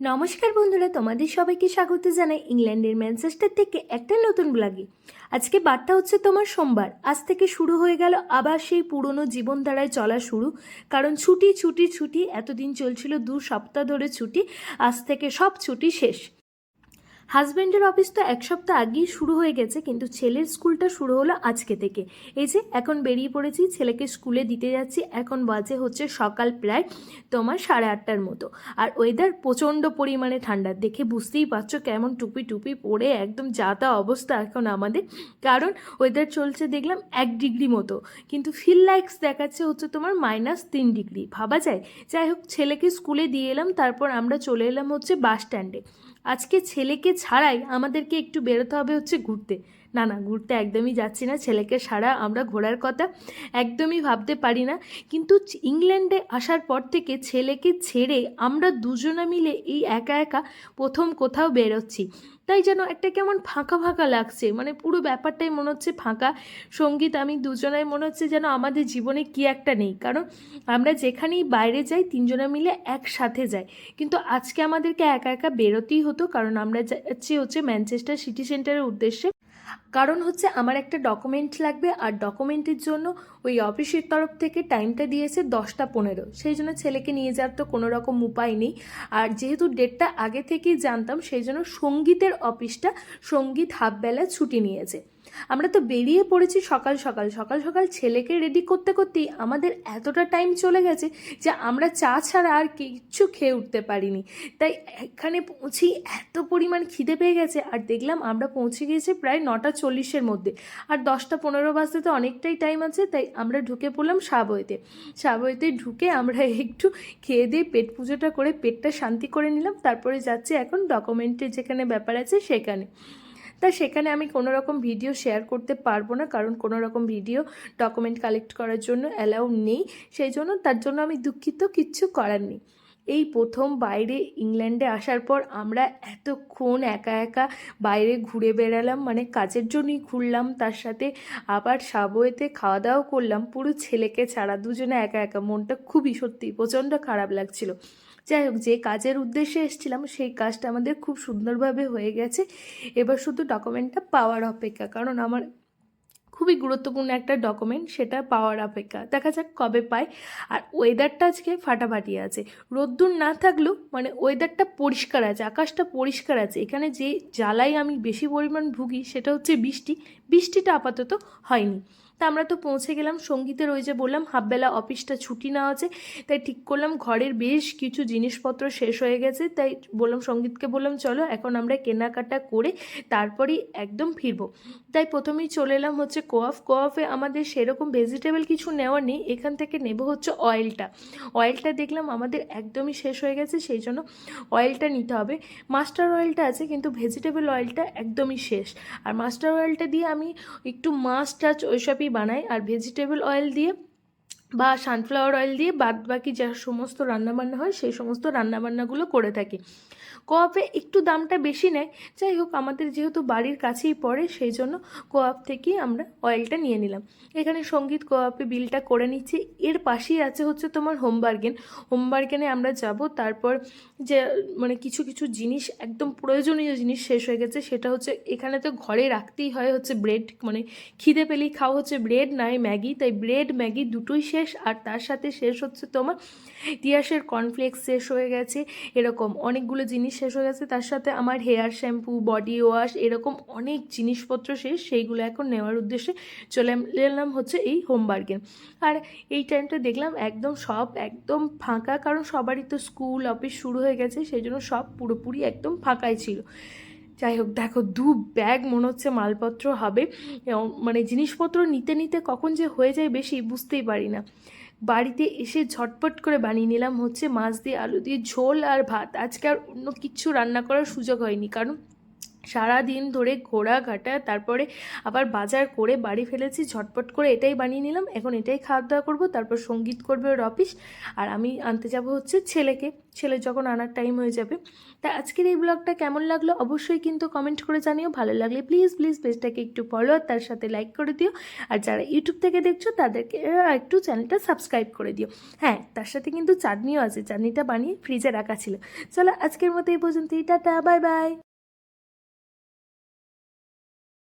নমস্কার বন্ধুরা, তোমাদের সবাইকে স্বাগত জানাই ইংল্যান্ডের ম্যানচেস্টার থেকে একটা নতুন ব্লগে। আজকে বারটা হচ্ছে তোমার সোমবার। আজ থেকে শুরু হয়ে গেল আবার সেই পুরনো জীবনধারায় চলা শুরু। কারণ ছুটি ছুটি ছুটি, এতদিন চলছিল দু সপ্তাহ ধরে ছুটি। আজ থেকে সব ছুটি শেষ। হাজব্যান্ডের অফিস তো এক সপ্তাহ আগেই শুরু হয়ে গেছে, কিন্তু ছেলের স্কুলটা শুরু হলো আজকে থেকে। এই যে, এখন বেরিয়ে পড়েছি, ছেলেকে স্কুলে দিতে যাচ্ছি, এখন বাজে হচ্ছে সকাল প্রায় তোমার সাড়ে আটটার মতো। আর ওয়েদার প্রচণ্ড পরিমাণে ঠান্ডা, দেখে বুঝতেই পারছ কেমন টুপি টুপি পরে একদম যাতা অবস্থা এখন আমাদের। কারণ ওয়েদার চলছে দেখলাম এক ডিগ্রি মতো, কিন্তু ফিল লাইক্স দেখাচ্ছে হচ্ছে তোমার মাইনাস তিন ডিগ্রি ভাবা যায়? যাই হোক, ছেলেকে স্কুলে দিয়ে এলাম, তারপর আমরা চলে এলাম হচ্ছে বাস স্ট্যান্ডে আজকে ছেলেকে ছাড়াই আমাদেরকে একটু বেরোতে হবে হচ্ছে ঘুরতে। না না, ঘুরতে একদমই যাচ্ছি না, ছেলেকে সারা আমরা ঘোরার কথা একদমই ভাবতে পারি না। কিন্তু ইংল্যান্ডে আসার পর থেকে ছেলেকে ছেড়ে আমরা দুজনে মিলে এই একা একা প্রথম কোথাও বেরোচ্ছি। তাই যেন একটা কেমন ফাঁকা ফাঁকা লাগছে মানে পুরো ব্যাপারটাই মনে হচ্ছে ফাঁকা। সংগীত আমি দুজনাই মনে হচ্ছে যেন আমাদের জীবনে কি একটা নেই। কারণ আমরা যেখানেই বাইরে যাই, তিনজনা মিলে একসাথে যাই। কিন্তু আজকে আমাদেরকে একা একা বেরোতেই হতো, কারণ আমরা যাচ্ছি হচ্ছে ম্যানচেস্টার সিটি সেন্টারের উদ্দেশ্যে। কারণ হচ্ছে আমার একটা ডকুমেন্ট লাগবে আর ডকুমেন্টের জন্য ওই অফিসের তরফ থেকে টাইমটা দিয়েছে দশটা পনেরো। সেই জন্য ছেলেকে নিয়ে যাওয়ার তো কোনো রকম উপায় নেই। আর যেহেতু ডেটটা আগে থেকেই জানতাম, সেই জন্য সঙ্গীতের অফিসটা সংগীত হাফবেলা ছুটি নিয়েছে। আমরা তো বেরিয়ে পড়েছি সকাল সকাল সকাল সকাল ছেলেকে রেডি করতে করতেই আমাদের এতটা টাইম চলে গেছে যে আমরা চা ছাড়া আর কিচ্ছু খেয়ে উঠতে পারিনি। তাই এখানে পৌঁছেই এত পরিমাণ খিদে পেয়ে গেছে আর দেখলাম আমরা পৌঁছে গিয়েছি প্রায় নটা চল্লিশের মধ্যে। আর দশটা পনেরো বাজতে তো অনেকটাই টাইম আছে, তাই আমরা ঢুকে পড়লাম সাবইতে সাবইতে ঢুকে আমরা একটু খেয়ে দিয়ে পেট পুজোটা করে, পেটটা শান্তি করে নিলাম। তারপরে যাচ্ছি এখন ডকুমেন্টের যেখানে ব্যাপার আছে সেখানে। তা সেখানে আমি কোনো রকম ভিডিও শেয়ার করতে পারব না, কারণ কোনো রকম ভিডিও ডকুমেন্ট কালেক্ট করার জন্য অ্যালাউ নেই। সেই জন্য তার জন্য আমি দুঃখিত, কিচ্ছু করার নেই। এই প্রথম বাইরে ইংল্যান্ডে আসার পর আমরা এতক্ষণ একা একা বাইরে ঘুরে বেড়ালাম মানে কাজের জন্যই ঘুরলাম, তার সাথে আবার সাবওয়েতে খাওয়া দাওয়া করলাম। পুরো ছেলেকে ছাড়া দুজনে একা একা, মনটা খুবই সত্যি প্রচণ্ড খারাপ লাগছিল। যাই হোক, যে কাজের উদ্দেশ্যে এসেছিলাম, সেই কাজটা আমাদের খুব সুন্দরভাবে হয়ে গেছে। এবার শুধু ডকুমেন্টটা পাওয়ার অপেক্ষা, কারণ আমার খুবই গুরুত্বপূর্ণ একটা ডকুমেন্ট সেটা পাওয়ার অপেক্ষা। দেখা যাক কবে পাই। আর ওয়েদারটা আজকে ফাটাফাটি আছে। রোদ্দুর না থাকলেও মানে ওয়েদারটা পরিষ্কার আছে, আকাশটা পরিষ্কার আছে। এখানে যে জ্বালাই আমি বেশি পরিমাণ ভুগি, সেটা হচ্ছে বৃষ্টি। বৃষ্টিটা আপাতত হয়নি। তা আমরা তো পৌঁছে গেলাম। সঙ্গীতের ওই যে বললাম, হাফবেলা অফিসটা ছুটি না আছে, তাই ঠিক করলাম ঘরের বেশ কিছু জিনিসপত্র শেষ হয়ে গেছে, তাই বললাম, সঙ্গীতকে বললাম, চলো, এখন আমরা কেনাকাটা করে তারপরেই একদম ফিরবো। তাই প্রথমেই চলে এলাম হচ্ছে কোয়াফ। কোয়াফে আমাদের সেরকম ভেজিটেবল কিছু নেওয়া নেই, এখান থেকে নেব হচ্ছে অয়েলটা। অয়েলটা দেখলাম আমাদের একদমই শেষ হয়ে গেছে, সেই জন্য অয়েলটা নিতে হবে। মাস্টার অয়েলটা আছে, কিন্তু ভেজিটেবল অয়েলটা একদমই শেষ। আর মাস্টার অয়েলটা দিয়ে আমি একটু মাছ টাচ ওইসবই বানাই আর ভেজিটেবল অয়েল দিয়ে বা সানফ্লাওয়ার অয়েল দিয়ে বাদ বাকি যা সমস্ত রান্নাবান্না হয়, সেই সমস্ত রান্নাবান্নাগুলো করে থাকি। কোয়াপে একটু দামটা বেশি নেয়। যাই হোক, আমাদের যেহেতু বাড়ির কাছেই পড়ে, সেই জন্য কোয়াপ থেকেই আমরা অয়েলটা নিয়ে নিলাম। এখানে সংগীত কোয়াপে বিলটা করে নিচ্ছি। এর পাশেই আছে হচ্ছে তোমার হোমবার্গেন হোমবার্গেনে আমরা যাব। তারপর যে মানে কিছু কিছু জিনিস, একদম প্রয়োজনীয় জিনিস শেষ হয়ে গেছে, সেটা হচ্ছে এখানে তো ঘরে রাখতেই হয় হচ্ছে ব্রেড মানে খিদে পেলেই খাওয়া হচ্ছে ব্রেড নয় ম্যাগি। তাই ব্রেড ম্যাগি দুটোই শেষ আর তার সাথে শেষ হচ্ছে তোমার তিয়াসের কর্নফ্লেক্স শেষ হয়ে গেছে, এরকম অনেকগুলো জিনিস শেষ হয়ে গেছে, তার সাথে আমার হেয়ার শ্যাম্পু বডি ওয়াশ এরকম অনেক জিনিসপত্র শেষ, সেইগুলো এখন নেওয়ার উদ্দেশ্যে চলে এলাম হচ্ছে এই হোমবার্গেন আর এই টাইমটা দেখলাম একদম সব একদম ফাঁকা, কারণ সবারই তো স্কুল অফিস শুরু হয়ে গেছে, সেই জন্য সব পুরোপুরি একদম ফাঁকাই ছিল। যাই হোক, দেখো, দু ব্যাগ মনে হচ্ছে মালপত্র হবে। মানে জিনিসপত্র নিতে নিতে কখন যে হয়ে যায় বেশি বুঝতেই পারি না। বাড়িতে এসে ঝটপট করে বানিয়ে নিলাম হচ্ছে মাছ দিয়ে আলু দিয়ে ঝোল আর ভাত। আজকে আর অন্য কিছু রান্না করার সুযোগ হয়নি, কারণ সারা দিন ধরে ঘোরা ঘাটা, তারপরে আবার বাজার করে বাড়ি ফেলেছি, ঝটপট করে এটাই বানিয়ে নিলাম। এখন এটাই খাওয়া দাওয়া করব, তারপর সংগীত করবে ওর অফিস আর আমি আনতে যাব হচ্ছে ছেলেকে। ছেলে যখন আনার টাইম হয়ে যাবে। তা আজকের এই ব্লগটা কেমন লাগল অবশ্যই কিন্তু কমেন্ট করে জানিও। ভালো লাগলে প্লিজ প্লিজ পেজটাকে একটু ফলো আর তার সাথে লাইক করে দিও। আর যারা ইউটিউব থেকে দেখছ, তাদেরকে একটু চ্যানেলটা সাবস্ক্রাইব করে দিও। হ্যাঁ তার সাথে কিন্তু চাটনিও আছে। চাটনিটা বানিয়ে ফ্রিজে রাখা ছিল। চলো আজকের মতো এই পর্যন্তই। Tata bye bye